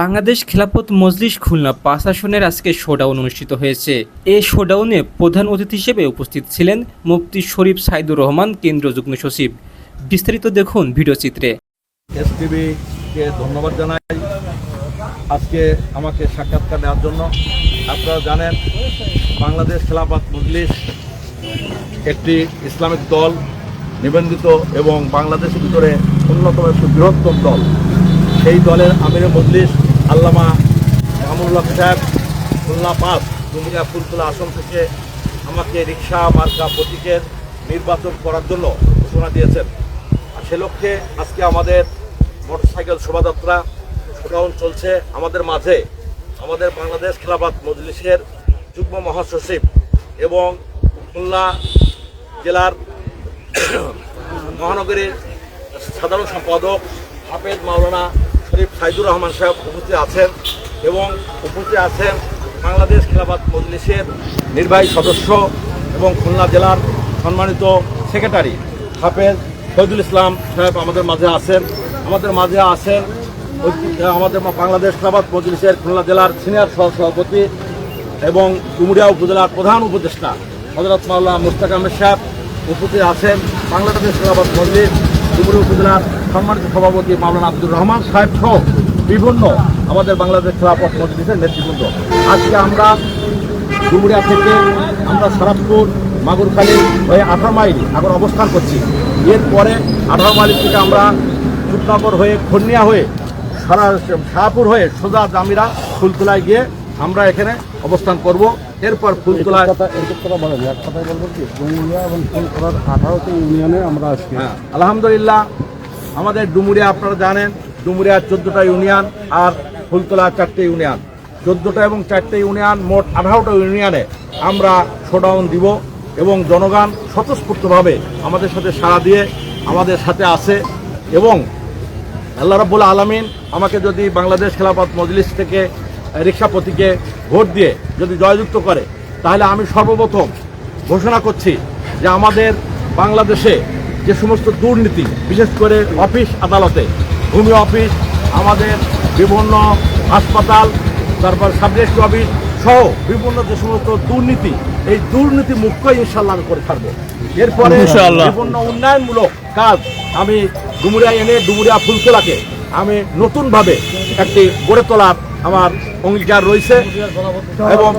বাংলাদেশ খেলাপথ মজলিস খুলনা পাঁচ আসনের আজকে শোডাউন অনুষ্ঠিত হয়েছে। এই শোডাউনে প্রধান অতিথি হিসেবে উপস্থিত ছিলেন মুফতি শরীফ সাইদুর রহমান, কেন্দ্রীয় যুগ্ম সচিব। বিস্তারিত দেখুন ভিডিও চিত্রে। ধন্যবাদ জানাই আজকে আমাকে সাক্ষাৎকার দেওয়ার জন্য। আপনারা জানেন, বাংলাদেশ খেলাফত মজলিস একটি ইসলামিক দল নিবন্ধিত এবং বাংলাদেশের ভিতরে অন্যতম একটি বৃহত্তম দল। সেই দলের আমির মজলিস আল্লামা মামুল্লাহ সাহেব খুলনা পাস ডুমিয়া ফুলতলা আসন থেকে আমাকে রিক্সা, মার্কা, প্রতীকের নির্বাচন করার জন্য ঘোষণা দিয়েছেন। আর সে লক্ষ্যে আজকে আমাদের মোটরসাইকেল শোভাযাত্রা শোডাউন চলছে আমাদের মাঝে। আমাদের বাংলাদেশ খেলাফত মজলিসের যুগ্ম মহাসচিব এবং খুলনা জেলার মহানগরীর সাধারণ সম্পাদক হাফেজ মাওলানা শরীফ সাইদুর রহমান সাহেব উপস্থিত আছেন এবং উপস্থিত আছেন বাংলাদেশ খেলাফত মজলিসের নির্বাহী সদস্য এবং খুলনা জেলার সম্মানিত সেক্রেটারি হাফেজ শহীদুল ইসলাম সাহেব আমাদের মাঝে আছেন। আমাদের মাঝে আছেন আমাদের বাংলাদেশ খেলাফত মজলিসের খুলনা জেলার সিনিয়র সহ সভাপতি এবং ডুমুরিয়া উপজেলার প্রধান উপদেষ্টা হজরত মাওলা মুস্তাক আহমেদ সাহেব উপস্থিত আছেন। বাংলাদেশ খেলাফত মজলিস ডুমুরিয়া উপজেলার সম্মানিত সভাপতি মাওলানা আব্দুর রহমান সাহেব সহ বিভিন্ন আমাদের বাংলাদেশ খেলাফত মজলিসের নেতৃবৃন্দ। আজকে আমরা ডুমুরিয়া থেকে আমরা সারাপুর মাগুরখালী হয়ে আঠারো মাইল এখন অবস্থান করছি। এরপরে আঠারো মাইল থেকে আমরা রূপনগর হয়ে খন্নিয়া হয়ে সারা শাহপুর হয়ে সোজা জামিরা ফুলতলায় গিয়ে আমরা এখানে অবস্থান করব। এরপর আজকে হ্যাঁ, আলহামদুলিল্লাহ আমাদের ডুমুরিয়া আপনারা জানেন ডুমুরিয়া চোদ্দোটা ইউনিয়ন আর ফুলতলা চারটে ইউনিয়ন। চোদ্দোটা এবং চারটে ইউনিয়ন মোট আঠারোটা ইউনিয়নে আমরা শোডাউন দিব এবং জনগণ স্বতঃস্ফূর্তভাবে আমাদের সাথে সাড়া দিয়ে আমাদের সাথে আছে এবং আল্লাহ রাব্বুল আলমিন আমাকে যদি বাংলাদেশ খেলাফত মজলিস থেকে রিক্সা প্রতীকে ভোট দিয়ে যদি জয়যুক্ত করে তাহলে আমি সর্বপ্রথম ঘোষণা করছি যে আমাদের বাংলাদেশে যে সমস্ত দুর্নীতি বিশেষ করে অফিস আদালতে ভূমি অফিস আমাদের বিভিন্ন হাসপাতাল তারপর সাবজেক্ট অফিস সহ বিভিন্ন যে সমস্ত দুর্নীতি এই দুর্নীতি মুক্ত ইনশাল্লাহ আমি করে থাকব এরপরে বিভিন্ন উন্নয়নমূলক কাজ আমি ডুমুরিয়া এনে ডুমুরিয়া ফুলতলাকে আমি নতুনভাবে একটি গড়ে তোলার আমার অঙ্গীকার রয়েছে এবং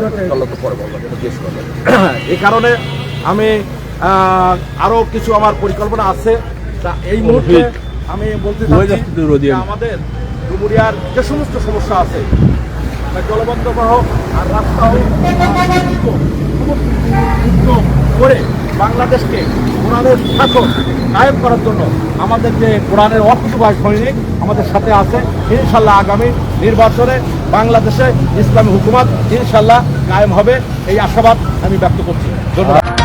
এই কারণে আমি আহ, আরও কিছু আমার পরিকল্পনা আছে। তা এই মুহূর্তে আমি বলতে চাচ্ছি আমাদের ডুমুরিয়ার যে সমস্ত সমস্যা আছে জলবদ্ধ হোক আর রাস্তা হোক করে বাংলাদেশকে কোরআনের শাসন কায়েম করার জন্য আমাদের যে কোরআনের অর্থবাহী সৈনিক আমাদের সাথে আছে। ইনশাল্লাহ আগামী নির্বাচনে বাংলাদেশে ইসলামী হুকুমত ইনশাল্লাহ কায়েম হবে। এই আশাবাদ আমি ব্যক্ত করছি। ধন্যবাদ।